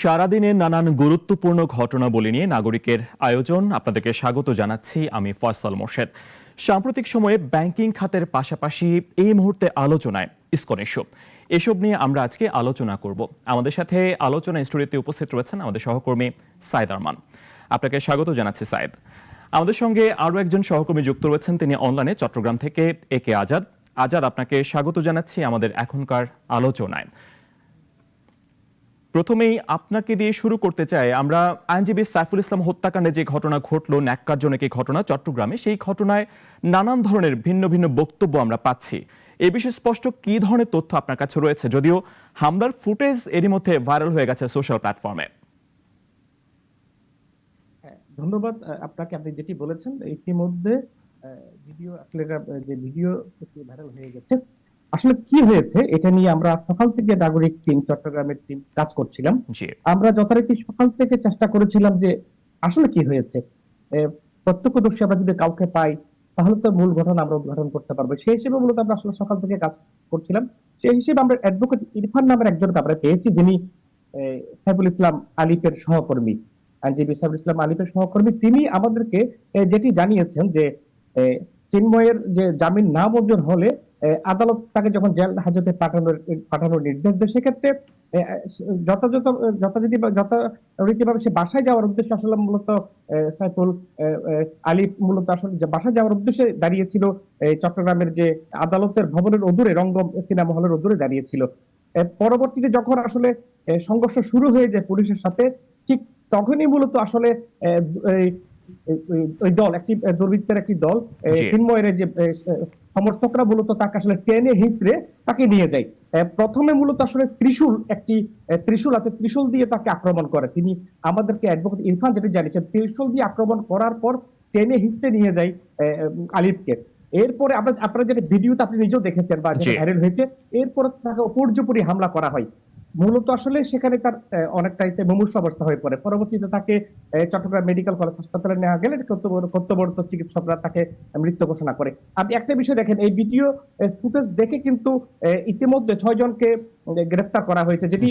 সারাদিনের নানান গুরুত্বপূর্ণ ঘটনাবলী নিয়ে নাগরিকের আয়োজন আপনাদেরকে স্বাগত জানাচ্ছি। আমি ফয়সাল মোর্শেদ। সাম্প্রতিক সময়ে ব্যাংকিং খাতের পাশাপাশি এই মুহূর্তে আলোচনায় ইসকন ইস্যু। এসব নিয়ে আমরা আজকে আলোচনা করব। আমাদের সাথে আলোচনা স্টুডিওতে উপস্থিত রয়েছেন আমাদের সহকর্মী সাইদ আরমান। আপনাকে স্বাগত জানাচ্ছি সাইদ আমাদের সঙ্গে আরও একজন সহকর্মী যুক্ত রয়েছেন, তিনি অনলাইনে চট্টগ্রাম থেকে এ কে আজাদ। আজাদ, আপনাকে স্বাগত জানাচ্ছি আমাদের এখনকার আলোচনায়। প্রথমেই আপনাকে দিয়ে শুরু করতে চাই আমরা আইনজীবী সাইফুল ইসলাম হত্যাকাণ্ডে যে ঘটনা ঘটলো ন্যাক্কারজনক এই ঘটনা চট্টগ্রামে সেই ঘটনায় নানান ধরনের ভিন্ন ভিন্ন বক্তব্য আমরা পাচ্ছি। এ বিষয়ে স্পষ্ট কি ধরনের তথ্য আপনার কাছে রয়েছে? যদিও হামলার ফুটেজ এরই মধ্যে ভাইরাল হয়ে গেছে সোশ্যাল প্ল্যাটফর্মে। হ্যাঁ, ধন্যবাদ। আপনাকে আপনি যেটি বলেছেন ইতিমধ্যে ভিডিও আসলে যে ভিডিও ভাইরাল হয়ে গেছে আসলে কি হয়েছে এটা নিয়ে আমরা সকাল থেকে নাগরিক টিম চট্টগ্রামের টিম কাজ করছিলাম। আমরা যথারীতি সকাল থেকে চেষ্টা করেছিলাম যে আসলে কি হয়েছে? প্রত্যক্ষদর্শী আমরা যদি কাউকে পাই তাহলে তো মূল ঘটনা আমরা উদ্ঘাটন করতে পারব। সেই হিসেবে মূলত আমরা আসলে সকাল থেকে কাজ করছিলাম। সেই হিসেবে আমরা অ্যাডভোকেট ইরফান নামের একজনকে আমরা পেয়েছি যিনি সাইফুল ইসলাম আলিফের সহকর্মী আইনজীবী সাইফুল ইসলাম আলিফের সহকর্মী। তিনি আমাদেরকে যেটি জানিয়েছেন যে চিন্ময়ের যে জামিন না মঞ্জুর হলে আদালত তাকে যখন জেল হাজতে পাঠানোর পাঠানোর নির্দেশ দেয় সেক্ষেত্রে এ, যথাযথ যথারীতিভাবে সে বাসায় যাওয়ার উদ্দেশ্যে আসলে মূলত সাইফুল আলী মূলত আসলে যে বাসায় যাওয়ার উদ্দেশ্যে দাঁড়িয়েছিল চট্টগ্রামের যে আদালতের ভবনের অদূরে রঙ্গম সিনেমা হলের অদূরে দাঁড়িয়েছিল পরবর্তীতে যখন আসলে সংঘর্ষ শুরু হয়ে যায় পুলিশের সাথে ঠিক তখনই মূলত আসলে ওই দল একটি দুর্বৃত্তের একটি দল। চিন্ময়ের যে সমর্থকরা মূলত তাকে আসলে টেনে হিঁচড়ে তাকে নিয়ে যায়। প্রথমে মূলত আসলে ত্রিশূল একটি ত্রিশুল আছে ত্রিশূল দিয়ে তাকে আক্রমণ করে। তিনি আমাদেরকে অ্যাডভোকেট ইরফান যেটা জানিয়েছেন ত্রিশূল দিয়ে আক্রমণ করার পর টেনে হিঁচড়ে নিয়ে যায় আলিফকে। এরপরে আপনার আপনারা যেটা ভিডিওতে আপনি নিজেও দেখেছেন বা ভাইরাল হয়েছে এরপর তাকে উপর্যুপরি হামলা করা হয়। মূলত আসলে সেখানে তার অনেকটাই মুমূর্ষ অবস্থা হয়ে পড়ে। পরবর্তীতে তাকে চট্টগ্রাম মেডিকেল কলেজ হাসপাতালে নেওয়া গেলে কর্তব্যরত চিকিৎসকরা তাকে মৃত ঘোষণা করে। আপনি একটা বিষয় দেখেন এই ভিডিও ফুটেজ দেখে কিন্তু ইতিমধ্যে ছয় জনকে গ্রেফতার করা হয়েছে যেটি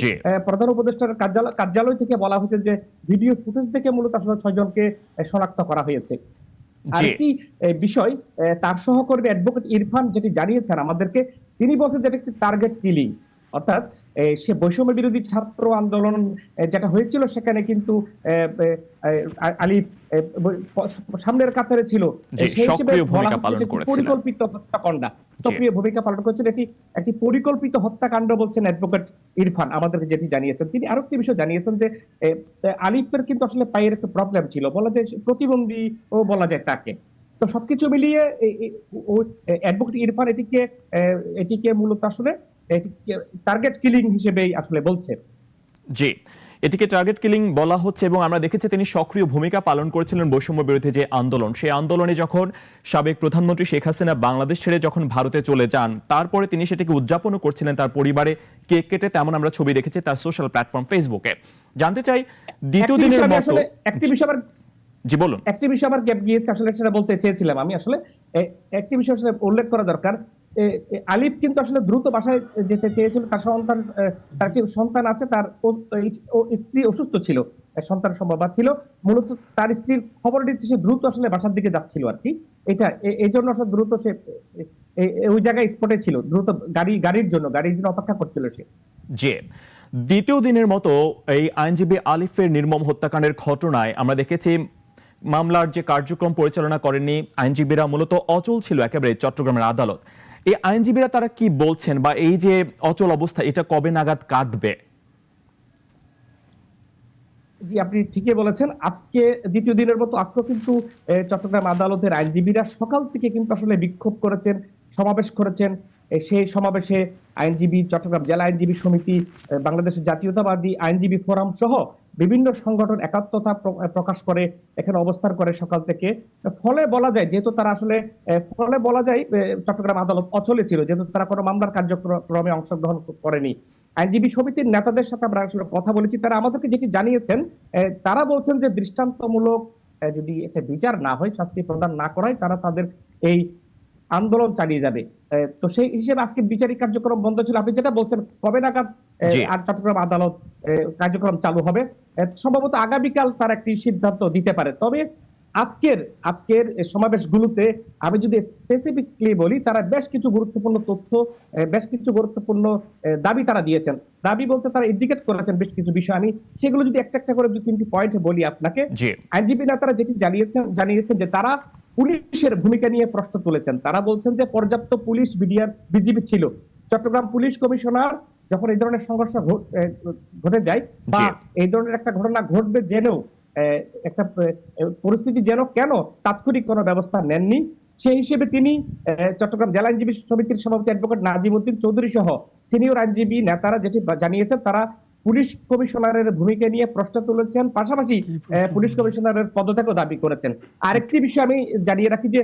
প্রধান উপদেষ্টার কার্যালয় কার্যালয় থেকে বলা হয়েছে যে ভিডিও ফুটেজ দেখে মূলত আসলে ছয় জনকে শনাক্ত করা হয়েছে। আরেকটি বিষয় তার সহকর্মী অ্যাডভোকেট ইরফান যেটি জানিয়েছেন আমাদেরকে তিনি বলছেন যেটা একটি টার্গেট কিলিং অর্থাৎ সে বৈষম্য বিরোধী ছাত্র আন্দোলন যেটা হয়েছিল সেখানে কিন্তু আলী সামনের কাতারে ছিল। পরিকল্পিত হত্যাকাণ্ড। সক্রিয় ভূমিকা পালন করেছেন এটি একটি পরিকল্পিত হত্যাকাণ্ড বলছেন অ্যাডভোকেট ইরফান। আমাদেরকে যেটি জানিয়েছেন তিনি আরও একটি বিষয় জানিয়েছেন যে আলিফের কিন্তু আসলে পায়ের একটা প্রবলেম ছিল। বলা যায় প্রতিবন্ধী ও বলা যায় তাকে। তো সবকিছু মিলিয়ে অ্যাডভোকেট ইরফান এটিকে এটিকে মূলত আসলে টার্গেট কিলিং হিসেবেই আসলে বলছে। জি এটিকে টার্গেট কিলিং বলা হচ্ছে এবং আমরা দেখেছি তিনি সক্রিয় ভূমিকা পালন করেছিলেন বৈষম্য বিরোধী যে আন্দোলন। সেই আন্দোলনে যখন সাবেক প্রধানমন্ত্রী শেখ হাসিনা বাংলাদেশ ছেড়ে যখন ভারতে চলে যান তারপরে তিনি সেটিকে উদযাপনও করছিলেন তার পরিবারে। কেক কেটে তেমন আমরা ছবি দেখেছি তার সোশ্যাল প্ল্যাটফর্ম ফেসবুকে জানতে চাই দ্বিতীয় দিনের মতো একটি বিষয় আবার জি বলুন। একটি বিষয় আমার গ্যাপ গিয়েছে আসলে সেটা বলতে চেয়েছিলাম আমি। আসলে একটি বিষয় আসলে উল্লেখ করা দরকার। আলিফ কিন্তু আসলে দ্রুত বাসায় যেতে চেয়েছিল। তার সন্তান তার একটি সন্তান আছে, তার স্ত্রী অসুস্থ ছিল সন্তান সম্ভব ছিল। মূলত তার স্ত্রীর খবর দিতে সে দ্রুত আসলে বাসার দিকে যাচ্ছিল আর কি। এটা এই জন্য আসলে দ্রুত সে ওই জায়গায় স্পটে ছিল। দ্রুত গাড়ি, গাড়ির জন্য গাড়ির জন্য অপেক্ষা করছিল সে। জি। দ্বিতীয় দিনের মতো এই আইনজীবী আলিফের নির্মম হত্যাকাণ্ডের ঘটনায় আমরা দেখেছি, মামলার যে কার্যক্রম পরিচালনা করেননি আইনজীবীরা, মূলত অচল ছিল একেবারে চট্টগ্রামের আদালত। এই আইনজীবীরা তারা কি বলছেন বা এই যে অচল অবস্থা, এটা কবে নাগাদ কাটবে জি, আপনি ঠিকই বলেছেন। আজকে দ্বিতীয় দিনের মতো আজকে কিন্তু চট্টগ্রাম আদালতের আইনজীবীরা সকাল থেকে কিন্তু আসলে বিক্ষোভ করেছেন, সমাবেশ করেছেন। সেই সমাবেশে আইনজীবী, চট্টগ্রাম জেলা আইনজীবী সমিতি বাংলাদেশের জাতীয়তাবাদী আইনজীবী ফোরাম সহ বিভিন্ন সংগঠন একাত্মতা প্রকাশ করে, এখানে অবস্থান করে সকাল থেকে। ফলে বলা যায়, যেহেতু তারা আসলে ফলে বলা যায় চট্টগ্রাম আদালত অচলে ছিল, যেহেতু তারা কোনো মামলার কার্যক্রমে অংশগ্রহণ করেনি। আইনজীবী সমিতির নেতাদের সাথে আমরা আসলে কথা বলেছি, তারা আমাদেরকে যেটি জানিয়েছেন তারা বলছেন যে দৃষ্টান্তমূলক যদি একটা বিচার না হয়, শাস্তি প্রদান না করায়, তারা তাদের এই আন্দোলন চালিয়ে যাবে। তো সেই হিসেবে আজকে বিচারিক কার্যক্রম বন্ধ ছিল। আপনি যেটা বলছেন, কবে নাগাদ আর চট্টগ্রাম আদালত কার্যক্রম চালু হবে। সম্ভবত আগামীকাল তার একটি সিদ্ধান্ত দিতে পারে। তবে আজকের আজকের সমাবেশগুলোতে আমি যদি স্পেসিফিকলি বলি তারা বেশ কিছু গুরুত্বপূর্ণ তথ্য বেশ কিছু গুরুত্বপূর্ণ দাবি তারা দিয়েছেন। দাবি বলতে তারা ইন্ডিকেট করেছেন বেশ কিছু বিষয়। আমি সেগুলো যদি একটা একটা করে দু তিনটি পয়েন্ট বলি আপনাকে। আইনজীবী নেতারা যেটি জানিয়েছেন জানিয়েছেন যে তারা পুলিশের ভূমিকা নিয়ে প্রশ্ন তুলেছেন। তারা বলছেন যে পর্যাপ্ত পুলিশ বিডিআর বিজিবি ছিল। চট্টগ্রাম পুলিশ কমিশনার যখন এই ধরনের সংঘর্ষ ঘটে যায় বা এই ধরনের একটা ঘটনা ঘটবে জেনেও একটা পরিস্থিতি যেন কেন তাৎক্ষণিক কোনো ব্যবস্থা নেননি? সেই হিসেবে তিনি চট্টগ্রাম জেলা আইনজীবী সমিতির সভাপতি অ্যাডভোকেট নাজিম উদ্দিন চৌধুরী সহ সিনিয়র আইনজীবী নেতারা যেটি জানিয়েছেন তারা পুলিশ কমিশনারের ভূমিকা নিয়ে প্রশ্ন তুলেছেন পাশাপাশি পুলিশ কমিশনারের পদত্যাগও দাবি করেছেন। আরেকটি বিষয় আমি জানিয়ে রাখি যে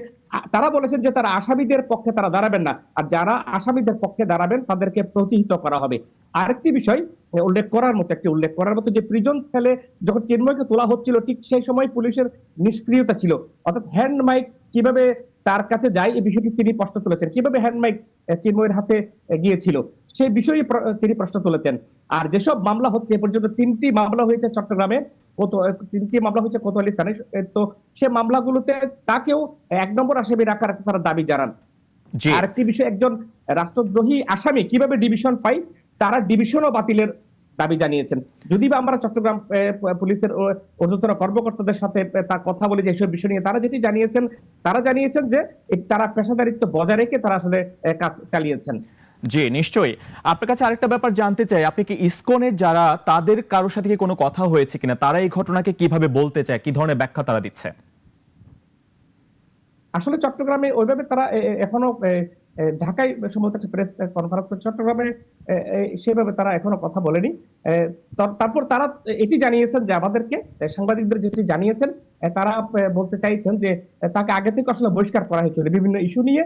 তারা বলেছেন যে তারা আসামিদের পক্ষে তারা দাঁড়াবেন না। আর যারা আসামিদের পক্ষে দাঁড়াবেন তাদেরকে প্রতিহিত করা হবে। আরেকটি বিষয় উল্লেখ করার মতো একটি উল্লেখ করার মতো যে প্রিজন সেলে যখন চিন্ময়কে তোলা হচ্ছিল ঠিক সেই সময় পুলিশের নিষ্ক্রিয়তা ছিল। অর্থাৎ হ্যান্ড মাইক কীভাবে তার কাছে যায় এই বিষয়টি তিনি প্রশ্ন তুলেছেন। কীভাবে হ্যান্ড মাইক চিন্ময়ের হাতে গিয়েছিল? সেই বিষয়ে তিনি প্রশ্ন তুলেছেন। আর যেসব মামলা হচ্ছে এ পর্যন্ত তিনটি মামলা হয়েছে চট্টগ্রামে কত তিনটি মামলা হচ্ছে কোতোয়ালি থানায়। তো সে মামলাগুলোতে তাকেও এক নম্বর আসামি রাখার তারা দাবি জানান। আরেকটি বিষয় একজন রাষ্ট্রদ্রোহী আসামি কীভাবে ডিভিশন পাই তারা ডিভিশনও বাতিলের দাবি জানিয়েছেন। যদি বা আমরা চট্টগ্রাম পুলিশের ঊর্ধ্বতন কর্মকর্তাদের সাথে তার কথা বলে যে এসব বিষয় নিয়ে তারা যেটি জানিয়েছেন তারা জানিয়েছেন যে তারা পেশাদারিত্ব বজায় রেখে তারা আসলে কাজ চালিয়েছেন। জি, নিশ্চয়ই। আপনার কাছে আরেকটা ব্যাপার জানতে চাই। আপনি কি ইসকনের যারা, তাদের কারোর সাথে কি কোনো কথা হয়েছে কিনা? তারা এই ঘটনাকে কীভাবে বলতে চায়? কি ধরনের ব্যাখ্যা তারা দিচ্ছে? আসলে চট্টগ্রামে ওইভাবে তারা এখনও ঢাকায় সম্ভবত একটা প্রেস কনফারেন্স চট্টগ্রামে সেভাবে তারা এখনও কথা বলেনি। তারপর তারা এটি জানিয়েছেন যে আমাদেরকে সাংবাদিকদের যেটি জানিয়েছেন তারা বলতে চাইছেন যে তাকে আগে থেকে আসলে বহিষ্কার করা হয়েছিল বিভিন্ন ইস্যু নিয়ে।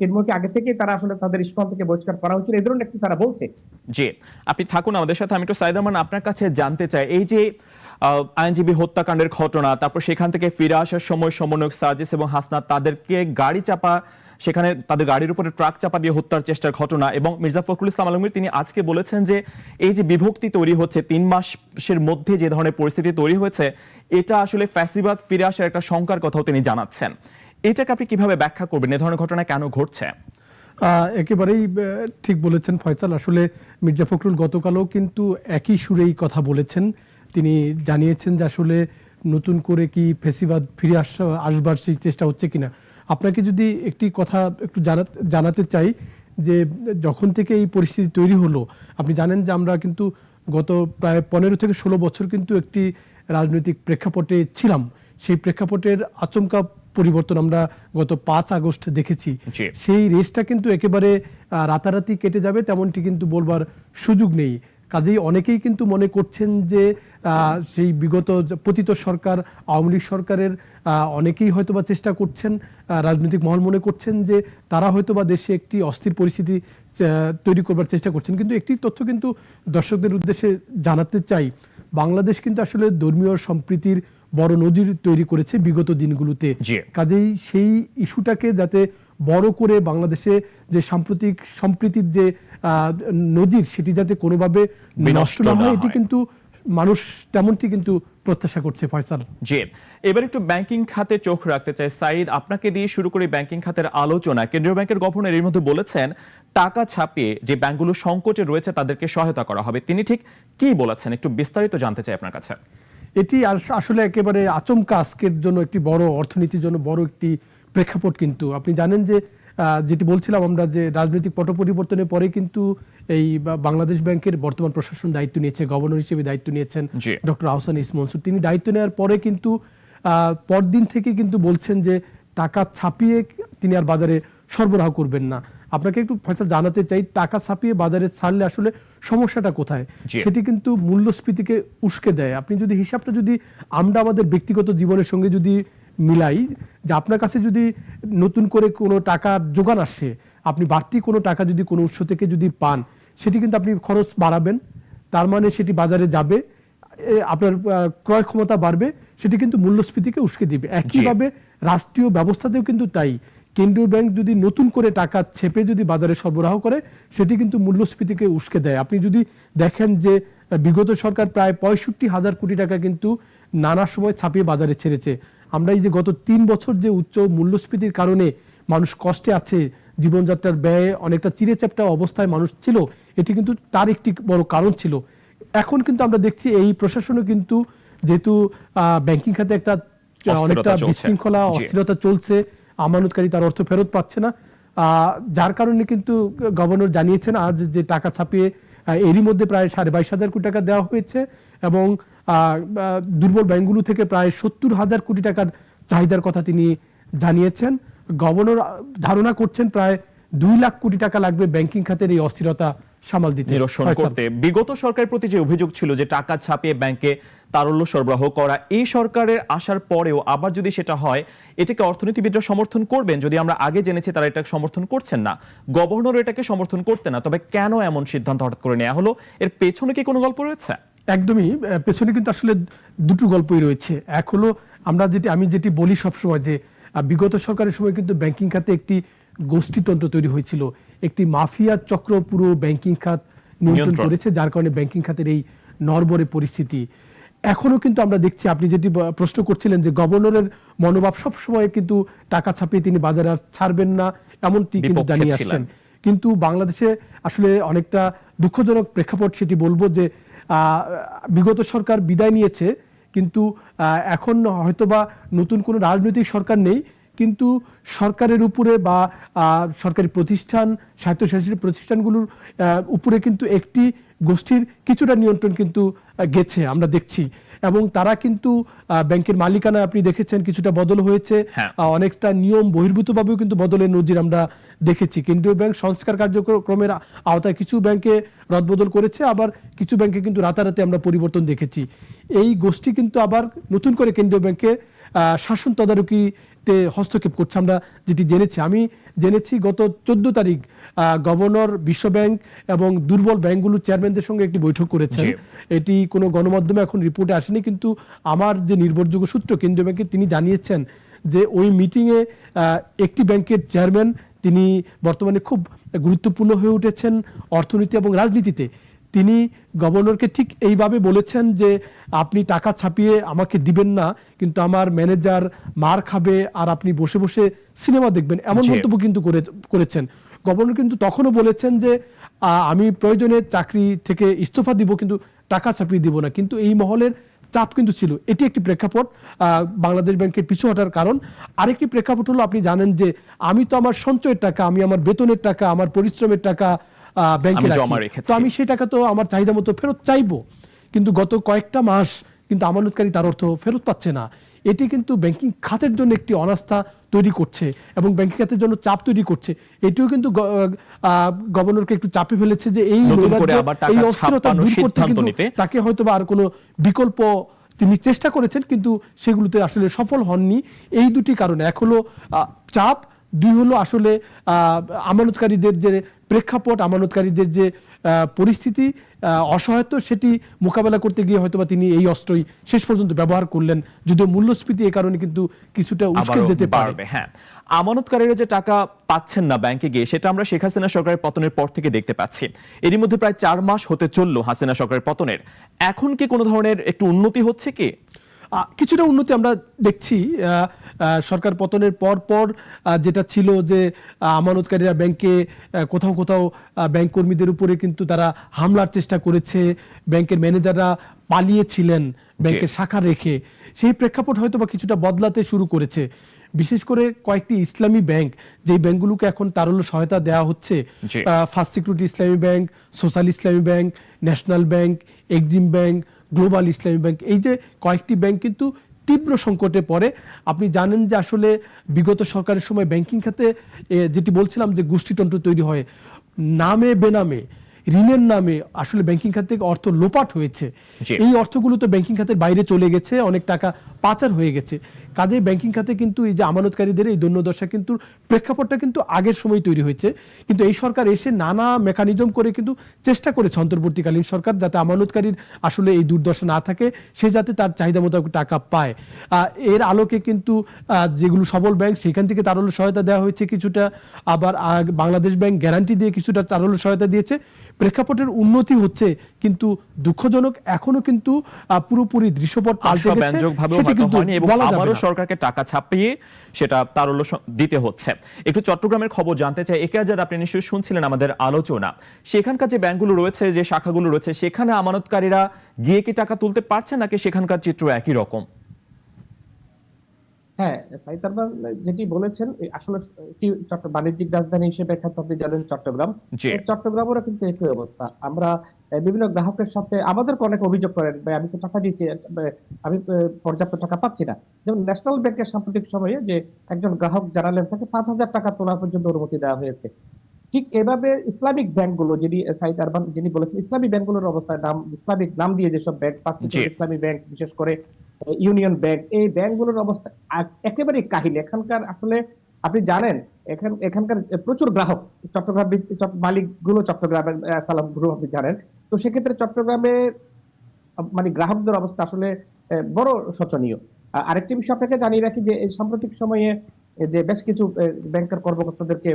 চিন্ময়কে আগে থেকে তারা আসলে তাদের ইস্কন থেকে বহিষ্কার করা হয়েছিল এই ধরনের তারা বলছে। জি, আপনি থাকুন আমাদের সাথে। আমি একটু সাইদামান আপনার কাছে জানতে চাই। এই যে আইনজীবী হত্যাকাণ্ডের ঘটনা, তারপর সেখান থেকে ফিরে আসার সময় সমন্বয়ক এবং তাদেরকে গাড়ি চাপা, সেখানে তাদের গাড়ির উপরে ট্রাক চাপা দিয়ে হত্যার চেষ্টার ঘটনা এবং মির্জা ফখরুল ইসলাম তিনি আজকে বলেছেন যে, এই যে বিভক্তি তৈরি হচ্ছে, তিন মাসের মধ্যে যে ধরনের পরিস্থিতি তৈরি হয়েছে, এটা আসলে ফ্যাসিবাদ ফিরে আসার একটা শঙ্কার কথাও তিনি জানাচ্ছেন। এটাকে আপনি কীভাবে ব্যাখ্যা করবেন? এ ধরনের ঘটনা কেন ঘটছে? একেবারেই ঠিক বলেছেন ফয়সাল। আসলে মির্জা ফখরুল গতকালও কিন্তু একই সুরেই কথা বলেছেন। তিনি জানিয়েছেন যে আসলে নতুন করে কি ফেসিবাদ ফিরে আসা, আসবার সেই চেষ্টা হচ্ছে কিনা। আপনাকে যদি একটি কথা একটু জানা- জানাতে চাই যে যখন থেকে এই পরিস্থিতি তৈরি হলো, আপনি জানেন যে আমরা কিন্তু গত প্রায় পনেরো থেকে ষোলো বছর কিন্তু একটি রাজনৈতিক প্রেক্ষাপটে ছিলাম। সেই প্রেক্ষাপটের আচমকা পরিবর্তন আমরা গত পাঁচ আগস্ট দেখেছি। সেই রেসটা কিন্তু একেবারে রাতারাতি কেটে যাবে তেমনটি কিন্তু বলবার সুযোগ নেই। কাজেই অনেকেই কিন্তু মনে করছেন যে সেই বিগত পতিত সরকার আওয়ামী লীগ সরকারের অনেকেই হয়তোবা চেষ্টা করছেন রাজনৈতিক মহল মনে করছেন যে তারা হয়তোবা দেশে একটি অস্থির পরিস্থিতি তৈরি করবার চেষ্টা করছেন। কিন্তু একটি তথ্য কিন্তু দর্শকদের উদ্দেশ্যে জানাতে চাই বাংলাদেশ কিন্তু আসলে ধর্মীয় সম্প্রীতির বড় নজির তৈরি করেছে বিগত দিনগুলোতে। কাজেই সেই ইস্যুটাকে যাতে বড় করে বাংলাদেশে যে সাম্প্রতিক সম্প্রীতির যে নজির সেটি যাতে কোনোভাবে নষ্ট না হয় এটি কিন্তু মানুষ তেমনটি কিন্তু প্রত্যাশা করছে ফয়সাল। জি। এবার একটু ব্যাংকিং খাতে চোখ রাখতে চাই। সাইদ আপনাকে দিয়ে শুরু করে ব্যাংকিং খাতের আলোচনা। কেন্দ্রীয় ব্যাংকের গভর্নর এর মধ্যে বলেছেন টাকা ছাপিয়ে যে ব্যাংকগুলো সংকটে রয়েছে তাদেরকে সহায়তা করা হবে। তিনি ঠিক কি বলেছেন? একটু বিস্তারিত জানতে চাই আপনার কাছে। এটি আস- আসলে একেবারে আচমকা আজকের জন্য একটি বড় অর্থনীতির জন্য বড় একটি প্রেক্ষাপট কিন্তু। আপনি জানেন যে যেটি বলছিলাম আমরা যে রাজনৈতিক পট পরিবর্তনের পরে কিন্তু এই বাংলাদেশ ব্যাংকের বর্তমান প্রশাসন দায়িত্ব নিয়েছে গভর্নর হিসেবে দায়িত্ব নিয়েছেন। ডক্টর আহসান ইস মনসুর তিনি দায়িত্ব নেওয়ার পরে কিন্তু পরদিন থেকে কিন্তু বলছেন যে টাকা ছাপিয়ে তিনি আর বাজারে সরবরাহ করবেন না। আপনাকে একটু ফয়সাল জানাতে চাই টাকা ছাপিয়ে বাজারে ছাড়লে আসলে সমস্যাটা কোথায়? সেটি কিন্তু মূল্যস্ফীতিকে উস্কে দেয়। আপনি যদি হিসাবটা যদি আমরা আমাদের ব্যক্তিগত জীবনের সঙ্গে যদি মিলাই যে আপনার কাছে যদি নতুন করে কোনো টাকা যোগান আসে আপনি বাড়তি কোনো টাকা যদি কোনো উৎস থেকে যদি পান সেটি কিন্তু আপনি খরচ বাড়াবেন। তার মানে সেটি বাজারে যাবে আপনার ক্রয় ক্ষমতা বাড়বে সেটি কিন্তু মূল্যস্ফীতিকে উস্কে দিবে। একইভাবে রাষ্ট্রীয় ব্যবস্থাতেও কিন্তু তাই। কেন্দ্রীয় ব্যাংক যদি নতুন করে টাকা ছেপে যদি বাজারে সরবরাহ করে সেটি কিন্তু মূল্যস্ফীতিকে উস্কে দেয়। আপনি যদি দেখেন যে বিগত সরকার প্রায় পঁয়ষট্টি হাজার কোটি টাকা কিন্তু নানা সময় ছাপিয়ে বাজারে ছেড়েছে। আমরা এই যে গত তিন বছর যে উচ্চ মূল্যস্ফীতির কারণে মানুষ কষ্টে আছে জীবনযাত্রার ব্যয়ে অনেকটা চিরেচ্যাপটা অবস্থায় মানুষ ছিল এটি কিন্তু তার একটি বড় কারণ ছিল। এখন কিন্তু আমরা দেখছি এই প্রশাসনও কিন্তু যেহেতু ব্যাংকিং খাতে একটা অনেকটা বিশৃঙ্খলা অস্থিরতা চলছে। আমানতকারী তার অর্থ ফেরত পাচ্ছে না। যার কারণে কিন্তু গভর্নর জানিয়েছেন, আজ যে টাকা ছাপিয়ে এরই মধ্যে প্রায় সাড়ে বাইশ হাজার কোটি টাকা দেওয়া হয়েছে এবং দুর্বল ব্যাংকগুলো থেকে প্রায় সত্তর হাজার কোটি টাকার চাহিদার কথা তিনি জানিয়েছেন। গভর্নর ধারণা করছেন, প্রায় দুই লাখ কোটি টাকা লাগবে ব্যাংকিং খাতের এই অস্থিরতা সামাল দিতে নিরসন করতে। বিগত সরকারের প্রতি যে অভিযোগ ছিল যে টাকা ছাপিয়ে ব্যাংকে তারল্য সরবরাহ করা এই সরকারের আসার পরেও আবার যদি সেটা হয় এটাকে অর্থনীতিবিদরা সমর্থন করবেন? যদি আমরা আগে জেনেছি তারা এটা সমর্থন করছেন না। গভর্নর এটাকে সমর্থন করতে না। তবে কেন এমন সিদ্ধান্ত হঠাৎ করে নেওয়া হলো? এর পেছনে কি কোনো গল্প রয়েছে? একদমই। পেছনে কিন্তু আসলে দুটো গল্পই রয়েছে। এক হলো আমরা যেটি আমি যেটি বলি সবসময় যে বিগত সরকারের সময় কিন্তু ব্যাংকিং খাতে একটি গোষ্ঠীতন্ত্র তৈরি হয়েছিল। একটি মাফিয়া চক্র পুরো ব্যাংকিং খাত নিয়ন্ত্রণ। করেছে যার কারণে ব্যাংকিং খাতের এই নরবরে পরিস্থিতি। এখনও কিন্তু আমরা দেখছি আপনি যেটি প্রশ্ন করছিলেন যে গভর্নরের মনোভাব সবসময় কিন্তু টাকা ছাপিয়ে তিনি বাজারে আর ছাড়বেন না এমনটি কিন্তু জানিয়ে আসছেন। কিন্তু বাংলাদেশে আসলে অনেকটা দুঃখজনক প্রেক্ষাপট সেটি বলব যে আহ, বিগত সরকার বিদায় নিয়েছে কিন্তু আহ, এখন হয়তোবা নতুন কোনো রাজনৈতিক সরকার নেই কিন্তু সরকারের উপরে বা সরকারি প্রতিষ্ঠান স্বায়ত্তশাসিত প্রতিষ্ঠানগুলোর উপরে কিন্তু একটি গোষ্ঠীর কিছুটা নিয়ন্ত্রণ কিন্তু গেছে আমরা দেখছি। এবং তারা কিন্তু ব্যাংকের মালিকানা আপনি দেখেছেন কিছুটা বদল হয়েছে। হ্যাঁ। অনেকটা নিয়ম বহির্ভূতভাবেও কিন্তু বদলের নজির আমরা দেখেছি। কেন্দ্রীয় ব্যাংক সংস্কার কার্যক্রমের আওতায় কিছু ব্যাংকে রদবদল করেছে আবার কিছু ব্যাংকে কিন্তু রাতারাতি আমরা পরিবর্তন দেখেছি। এই গোষ্ঠী কিন্তু আবার নতুন করে কেন্দ্রীয় ব্যাংকে শাসন শাসন তদারকিতে হস্তক্ষেপ করছে। আমরা যেটি জেনেছি আমি জেনেছি গত চোদ্দ তারিখ গভর্নর বিশ্ব ব্যাংক এবং দুর্বল ব্যাংকগুলোর চেয়ারম্যানদের সঙ্গে একটি বৈঠক করেছেন। এটি কোনো গণমাধ্যমে এখন রিপোর্টে আসেনি কিন্তু আমার যে নির্ভরযোগ্য সূত্র কেন্দ্রীয় ব্যাংকে তিনি জানিয়েছেন যে ওই মিটিংয়ে একটি ব্যাংকের চেয়ারম্যান তিনি বর্তমানে খুব গুরুত্বপূর্ণ হয়ে উঠেছেন অর্থনীতি এবং রাজনীতিতে। তিনি গভর্নরকে ঠিক এইভাবে বলেছেন যে আপনি টাকা ছাপিয়ে আমাকে দিবেন না কিন্তু আমার ম্যানেজার মার খাবে আর আপনি বসে বসে সিনেমা দেখবেন। এমন মন্তব্য কিন্তু করে- করেছেন। গভর্নর কিন্তু তখনও বলেছেন যে আমি প্রয়োজনে চাকরি থেকে ইস্তফা দিব কিন্তু টাকা ছাপিয়ে দিব না। কিন্তু এই মহলের চাপ কিন্তু ছিল। এটি একটি প্রেক্ষাপট বাংলাদেশ ব্যাংকের পিছু হটার কারণ। আরেকটি প্রেক্ষাপট হলো আপনি জানেন যে আমি তো আমার সঞ্চয়ের টাকা আমি আমার বেতনের টাকা আমার পরিশ্রমের টাকা ব্যাংকে রাখি। তো আমি সেই টাকা তো আমার চাহিদা মতো ফেরত চাইব। কিন্তু গত কয়েকটা মাস কিন্তু আমানতকারী তার অর্থ ফেরত পাচ্ছে না। এটি কিন্তু ব্যাংকিং খাতের জন্য একটি অনাস্থা তৈরি করছে এবং ব্যাংকিং খাতের জন্য চাপ তৈরি করছে। এটিও কিন্তু গভর্নরকে একটু চাপে ফেলেছে যে এই এই অস্থিরতা দূর করতে কিন্তু তাকে হয়তো আর কোনো বিকল্প তিনি চেষ্টা করেছেন কিন্তু সেগুলোতে আসলে সফল হননি। এই দুটি কারণে। এক হলো চাপ দুই হলো আসলে আহ, আমানতকারীদের যে প্রেক্ষাপট আমানতকারীদের যে পরিস্থিতি অসহায়ত্ব সেটি মোকাবেলা করতে গিয়ে হয়তোবা তিনি এই অস্ত্রই শেষ পর্যন্ত ব্যবহার করলেন। যদিও মূল্যস্ফীতি এ কারণে কিন্তু কিছুটা উস্কে যেতে পারে। বাড়বে হ্যাঁ। আমানতকারীরা যে টাকা পাচ্ছেন না ব্যাংকে গিয়ে সেটা আমরা শেখ হাসিনা সরকারের পতনের পর থেকে দেখতে পাচ্ছি। এরই মধ্যে প্রায় চার মাস হতে চলল হাসিনা সরকারের পতনের। এখন কি কোনো ধরনের একটু উন্নতি হচ্ছে কি? কিছুটা উন্নতি আমরা দেখছি সরকার পতনের পর পর যেটা ছিল যে আমানতকারীরা ব্যাংকে কোথাও কোথাও ব্যাংক কর্মীদের উপরে কিন্তু তারা হামলার চেষ্টা করেছে ব্যাংকের ম্যানেজাররা পালিয়েছিলেন ব্যাংকের শাখা রেখে। সেই প্রেক্ষাপট হয়তো বা কিছুটা বদলাতে শুরু করেছে। বিশেষ করে কয়েকটি ইসলামী ব্যাংক যেই ব্যাংকগুলোকে এখন তারল্য সহায়তা দেওয়া হচ্ছে first security Islami bank social Islami bank national bank Exim bank global Islami bank. এই যে কয়েকটি ব্যাংক কিন্তু তীব্র সংকটে পড়ে। আপনি জানেন যে আসলে বিগত সরকারের সময় ব্যাংকিং খাতে যেটি বলছিলাম যে গোষ্ঠীতন্ত্র তৈরি হয় নামে বেনামে ঋণের নামে আসলে ব্যাংকিং খাত থেকে অর্থ লোপাট হয়েছে। এই অর্থগুলো তো ব্যাংকিং খাতের বাইরে চলে গেছে অনেক টাকা পাচার হয়ে গেছে। কাজে ব্যাংকিং খাতে কিন্তু এই যে আমানতকারীদের এই দৈন্যদশা কিন্তু প্রেক্ষাপটটা কিন্তু আগের সময় তৈরি হয়েছে। কিন্তু এই সরকার এসে নানা মেকানিজম করে কিন্তু চেষ্টা করেছে অন্তর্বর্তীকালীন সরকার যাতে আমানতকারীর আসলে এই দুর্দশা না থাকে সে যাতে তার চাহিদা মোতাবেক টাকা পায়। এর আলোকে কিন্তু যেগুলো সবল ব্যাংক সেখান থেকে তারল্য সহায়তা দেওয়া হয়েছে কিছুটা। আবার বাংলাদেশ ব্যাংক গ্যারান্টি দিয়ে কিছুটা তারল্য সহায়তা দিয়েছে। প্রেক্ষাপটের উন্নতি হচ্ছে কিন্তু দুঃখজনক এখনও কিন্তু পুরোপুরি দৃশ্যপট পাল্টে গেছে। সেটি কিন্তু বলা যাবে। সরকারকে টাকা ছাপিয়ে সেটা তারল্য দিতে হচ্ছে। একটু চট্টগ্রামের খবর জানতে চাই। একে আজাদ, আপনি নিশ্চয়ই শুনছিলেন আমাদের আলোচনা। সেখানকার যে ব্যাংকগুলো রয়েছে, যে শাখাগুলো রয়েছে, সেখানে আমানতকারীরা গিয়ে কি টাকা তুলতে পারছে নাকি সেখানকার চিত্র একই রকম? হ্যাঁ সাইদ যেটি বলেছেন আসলে বাণিজ্যিক রাজধানী হিসেবে খ্যাত আপনি জানেন চট্টগ্রাম। চট্টগ্রামেরও কিন্তু একই অবস্থা। আমরা বিভিন্ন গ্রাহকের সাথে আমাদেরকে অনেক অভিযোগ করেন ভাই আমি তো টাকা দিচ্ছি আমি পর্যাপ্ত টাকা পাচ্ছি না। যেমন ন্যাশনাল ব্যাংকের সাম্প্রতিক সময়ে যে একজন গ্রাহক জানালেন তাকে পাঁচ হাজার টাকা তোলা পর্যন্ত অনুমতি দেওয়া হয়েছে। ঠিক এভাবে ইসলামিক ব্যাংকগুলো যিনি সাইদ আরমান যিনি বলেছেন ইসলামী ব্যাংকগুলোর অবস্থা নাম ইসলামিক নাম দিয়ে যেসব ব্যাংক পাচ্ছে। ইসলামী ব্যাংক বিশেষ করে ইউনিয়ন ব্যাংক। এই ব্যাংকগুলোর অবস্থা একেবারেই কাহিল। এখানকার আসলে আপনি জানেন, এখান এখানকার প্রচুর গ্রাহক। চট্টগ্রাম মালিকগুলো চট্টগ্রামের সালামগুলো আপনি জানেন। তো সেক্ষেত্রে চট্টগ্রামে মানে গ্রাহকদের অবস্থা আসলে বড় শোচনীয়। আরেকটি বিষয় আপনাকে জানিয়ে রাখি যে সাম্প্রতিক সময়ে যে বেশ কিছু ব্যাংকের কর্মকর্তাদেরকে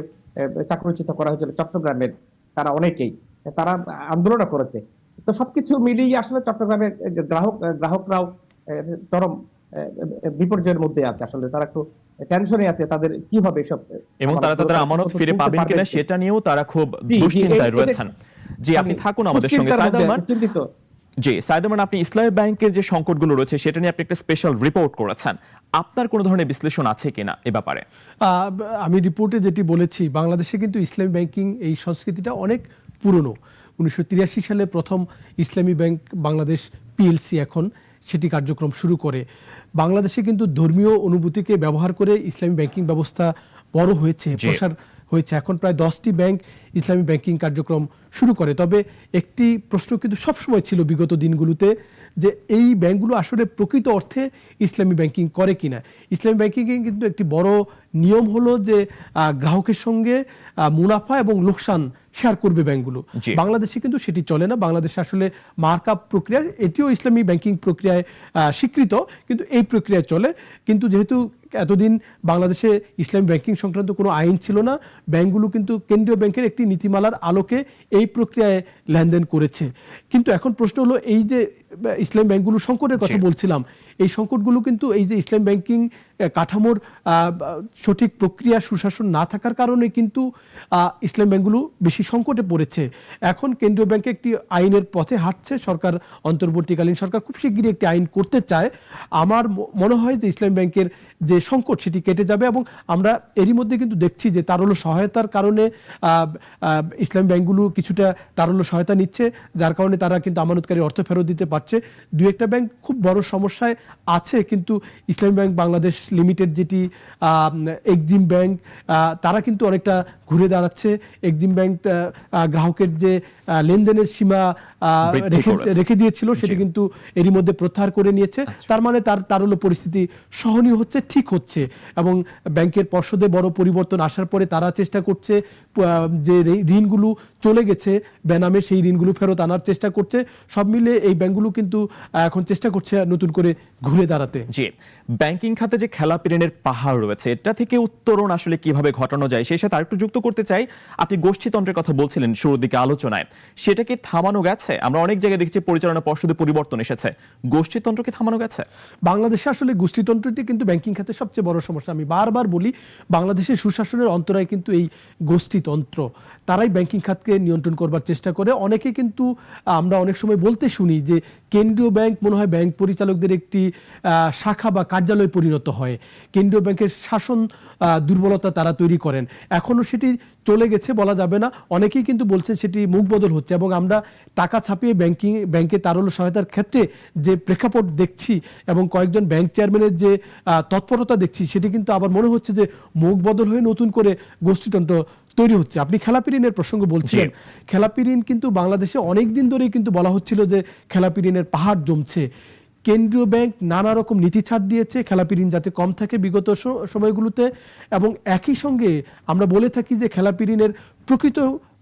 চাকরিচ্যুত করা হয়েছিল চট্টগ্রামের, তারা অনেকেই, তারা আন্দোলনও করেছে। তো সবকিছু মিলিয়ে আসলে চট্টগ্রামের গ্রাহক গ্রাহকরাও চরম বিপর্যয়ের মধ্যে আছে। আসলে তারা একটু টেনশনে আছে তাদের কি হবে এসব। এবং তারা তাদের আমানত ফিরে পাবেন কিনা সেটা নিয়েও তারা খুব দুশ্চিন্তায় রয়েছেন। জি আপনি থাকুন আমাদের সঙ্গে। সাইদামান জি সাইদামান আপনি ইসলামী ব্যাংকের যে সংকটগুলো রয়েছে সেটা নিয়ে আপনি একটা স্পেশাল রিপোর্ট করেছেন। আপনার কোনো ধরনের বিশ্লেষণ আছে কিনা এ ব্যাপারে? আহ, আমি রিপোর্টে যেটি বলেছি বাংলাদেশে কিন্তু ইসলামী ব্যাংকিং এই সংস্কৃতিটা অনেক পুরনো। উনিশশো তিরাশি সালে প্রথম ইসলামী ব্যাংক বাংলাদেশ পিএলসি এখন। সেটি কার্যক্রম শুরু করে। বাংলাদেশে কিন্তু ধর্মীয় অনুভূতিকে ব্যবহার করে ইসলামী ব্যাংকিং ব্যবস্থা বড় হয়েছে প্রসার হয়েছে। এখন প্রায় দশটি ব্যাংক ইসলামী ব্যাংকিং কার্যক্রম শুরু করে। তবে একটি প্রশ্ন কিন্তু সবসময় ছিল বিগত দিনগুলোতে যে এই ব্যাংকগুলো আসলে প্রকৃত অর্থে ইসলামী ব্যাংকিং করে কিনা। ইসলামী ব্যাংকিং কিন্তু একটি বড় নিয়ম হলো যে গ্রাহকের সঙ্গে মুনাফা এবং লোকসান শেয়ার করবে ব্যাংকগুলো। বাংলাদেশে কিন্তু সেটি চলে না। বাংলাদেশে আসলে মার্কআপ প্রক্রিয়া এটিও ইসলামী ব্যাংকিং প্রক্রিয়ায় স্বীকৃত কিন্তু এই প্রক্রিয়ায় চলে। কিন্তু যেহেতু এতদিন বাংলাদেশে ইসলামী ব্যাংকিং সংক্রান্ত কোনো আইন ছিল না ব্যাংকগুলো কিন্তু কেন্দ্রীয় ব্যাংকের একটি নীতিমালার আলোকে এই প্রক্রিয়ায় লেনদেন করেছে। কিন্তু এখন প্রশ্ন হলো এই যে ইসলামী ব্যাংকগুলো সংকটের কথা বলছিলাম এই সংকটগুলো কিন্তু এই যে ইসলাম ব্যাংকিং কাঠামোর সঠিক প্রক্রিয়া সুশাসন না থাকার কারণে কিন্তু ইসলাম ব্যাংকগুলো বেশি সংকটে পড়েছে। এখন কেন্দ্রীয় ব্যাংকে একটি আইনের পথে হাঁটছে। সরকার, অন্তর্বর্তীকালীন সরকার খুব শিগগিরই একটি আইন করতে চায়। আমার মনে হয় যে ইসলাম ব্যাংকের যে সংকট সেটি কেটে যাবে এবং আমরা এরই মধ্যে কিন্তু দেখছি যে তারল্য সহায়তার কারণে ইসলাম ব্যাংকগুলো কিছুটা তারল্য সহায়তা নিচ্ছে। যার কারণে তারা কিন্তু আমানতকারী অর্থ ফেরত দিতে পারছে। দু একটা ব্যাংক খুব বড় সমস্যায় আছে, কিন্তু ইসলামী ব্যাংক বাংলাদেশ লিমিটেড যেটি এক্সিম ব্যাংক তারা কিন্তু অনেকটা ঘুরে দাঁড়াচ্ছে। এক্সিম ব্যাংক গ্রাহকের যে লেনদেনের সীমা আহ, রেখে দিয়েছিল সেটি। আচ্ছা। কিন্তু এরই মধ্যে প্রত্যাহার করে নিয়েছে। তার মানে তার তার হলো পরিস্থিতি সহনীয় হচ্ছে ঠিক হচ্ছে এবং ব্যাংকের পর্ষদে বড় পরিবর্তন আসার পরে তারা চেষ্টা করছে যে ঋণগুলো চলে গেছে বেনামে সেই ঋণগুলো ফেরত আনার চেষ্টা করছে। সব মিলে এই ব্যাংকগুলো কিন্তু এখন চেষ্টা করছে নতুন করে ঘুরে দাঁড়াতে। জি। ব্যাংকিং খাতে যে খেলাপি ঋণের পাহাড় রয়েছে এটা থেকে উত্তরণ আসলে কীভাবে ঘটানো যায় সেই সাথে আরেকটু যুক্ত করতে চাই। আপনি গোষ্ঠীতন্ত্রের কথা বলছিলেন শুরুর দিকে আলোচনায়। সেটা কি থামানো গেছে? আমরা অনেক জায়গায় দেখছি পরিচালনা পর্ষদে পরিবর্তন এসেছে। গোষ্ঠীতন্ত্র কি থামানো গেছে? বাংলাদেশে আসলে গোষ্ঠীতন্ত্রটি কিন্তু ব্যাংকিং খাতে সবচেয়ে বড় সমস্যা। আমি বারবার বলি, বাংলাদেশের সুশাসনের অন্তরায় কিন্তু এই গোষ্ঠীতন্ত্র। তারাই ব্যাংকিং খাতকে নিয়ন্ত্রণ করবার চেষ্টা করে। অনেকে কিন্তু, আমরা অনেক সময় বলতে শুনি যে, কেন্দ্রীয় ব্যাংক মনে হয় ব্যাংক পরিচালকদের একটি শাখা বা কার্যালয় পরিণত হয়। কেন্দ্রীয় ব্যাংকের শাসন দুর্বলতা তারা তৈরি করেন। এখনও সেটি চলে গেছে বলা যাবে না। অনেকেই কিন্তু বলছেন সেটি মুখ বদল হচ্ছে এবং আমরা টাকা ছাপিয়ে ব্যাংকিং ব্যাংকে তারল্য সহায়তার ক্ষেত্রে যে প্রেক্ষাপট দেখছি এবং কয়েকজন ব্যাংক চেয়ারম্যানের যে তৎপরতা দেখছি, সেটি কিন্তু আবার মনে হচ্ছে যে মুখ বদল হয়ে নতুন করে গোষ্ঠীতন্ত্র তৈরি হচ্ছে। আপনি খেলাপিরিনের প্রসঙ্গ বলছিলেন। খেলাপিরিন কিন্তু বাংলাদেশে অনেক দিন ধরেই কিন্তু বলা হচ্ছিল যে খেলাপিরিনের ঋণের পাহাড় জমছে। কেন্দ্রীয় ব্যাংক নানা রকম নীতি ছাড় দিয়েছে খেলাপি ঋণ যাতে কম থাকে বিগত সময়গুলোতে এবং একই সঙ্গে আমরা বলে থাকি যে খেলাপি ঋণের প্রকৃত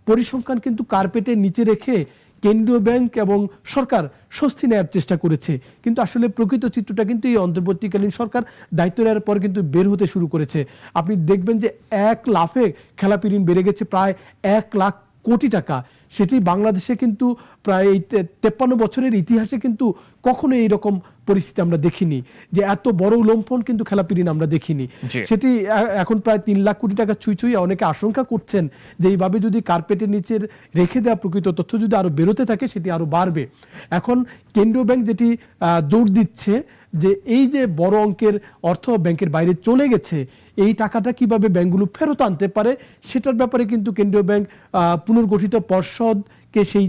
পরিসংখ্যান কিন্তু কার্পেটের নিচে রেখে কেন্দ্রীয় ব্যাংক এবং সরকার স্বস্তি নেওয়ার চেষ্টা করেছে। কিন্তু আসলে প্রকৃত চিত্রটা কিন্তু এই অন্তর্বর্তীকালীন সরকার দায়িত্ব নেওয়ার পর কিন্তু বের হতে শুরু করেছে। আপনি দেখবেন যে এক লাফে খেলাপি ঋণ বেড়ে গেছে প্রায় এক লাখ কোটি টাকা। সেটি বাংলাদেশে কিন্তু প্রায় এই তেপ্পান্ন বছরের ইতিহাসে কিন্তু কখনো এইরকম পরিস্থিতি আমরা দেখিনি। যে এত বড় লম্ফন কিন্তু খেলাপি ঋণ আমরা দেখিনি। সেটি এখন প্রায় তিন লাখ কোটি টাকা ছুঁই ছুঁই অনেকে আশঙ্কা করছেন যে এইভাবে যদি কার্পেটের নিচের রেখে দেওয়া প্রকৃত তথ্য যদি আরও বেরোতে থাকে সেটি আরও বাড়বে। এখন কেন্দ্রীয় ব্যাংক যেটি আহ, জোর দিচ্ছে যে এই যে বড় অঙ্কের অর্থ ব্যাংকের বাইরে চলে গেছে এই টাকাটা কীভাবে ব্যাংকগুলো ফেরত আনতে পারে সেটার ব্যাপারে কিন্তু কেন্দ্রীয় ব্যাংক পুনর্গঠিত পর্ষদকে সেই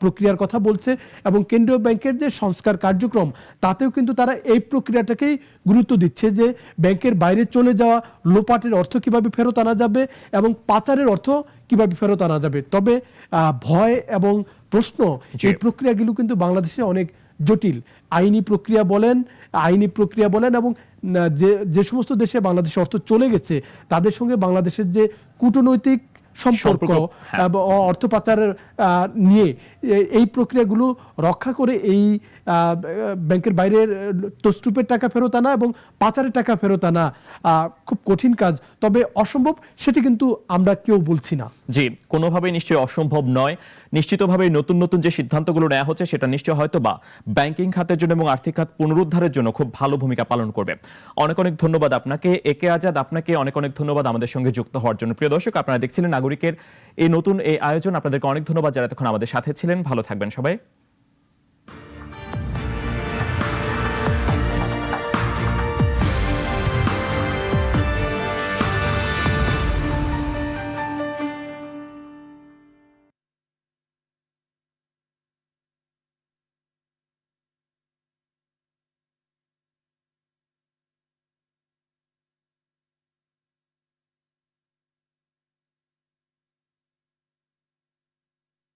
প্রক্রিয়ার কথা বলছে এবং কেন্দ্রীয় ব্যাংকের যে সংস্কার কার্যক্রম তাতেও কিন্তু তারা এই প্রক্রিয়াটাকেই গুরুত্ব দিচ্ছে যে ব্যাংকের বাইরে চলে যাওয়া লোপাটের অর্থ কীভাবে ফেরত আনা যাবে এবং পাচারের অর্থ কীভাবে ফেরত আনা যাবে তবে ভয় এবং প্রশ্ন। এই প্রক্রিয়াগুলো কিন্তু বাংলাদেশে অনেক জটিল আইনি প্রক্রিয়া বলেন আইনি প্রক্রিয়া বলেন এবং যে যে সমস্ত দেশে বাংলাদেশের অর্থ চলে গেছে তাদের সঙ্গে বাংলাদেশের যে কূটনৈতিক সম্পর্ক হ্যাঁ। অর্থ পাচারের নিয়ে এই প্রক্রিয়াগুলো রক্ষা করে এই ব্যাংকের বাইরের আহ, তস্তুপের টাকা ফেরত আনা এবং পাচারের টাকা ফেরত আনা খুব কঠিন কাজ। তবে অসম্ভব সেটি কিন্তু আমরা কেউ বলছি না। জি কোনোভাবেই নিশ্চয়ই অসম্ভব নয়। নিশ্চিতভাবে নতুন নতুন যে সিদ্ধান্তগুলো নেওয়া হচ্ছে সেটা নিশ্চয় হয়তো বা ব্যাংকিং খাতের জন্য এবং আর্থিক খাত পুনরুদ্ধারের জন্য খুব ভালো ভূমিকা পালন করবে। অনেক অনেক ধন্যবাদ আপনাকে একে আজাদ আপনাকে অনেক অনেক ধন্যবাদ আমাদের সঙ্গে যুক্ত হওয়ার জন্য। প্রিয় দর্শক আপনারা দেখছিলেন নাগরিকের এই নতুন এই আয়োজন। আপনাদেরকে অনেক ধন্যবাদ যারা এতক্ষণ আমাদের সাথে ছিলেন। ভালো থাকবেন সবাই।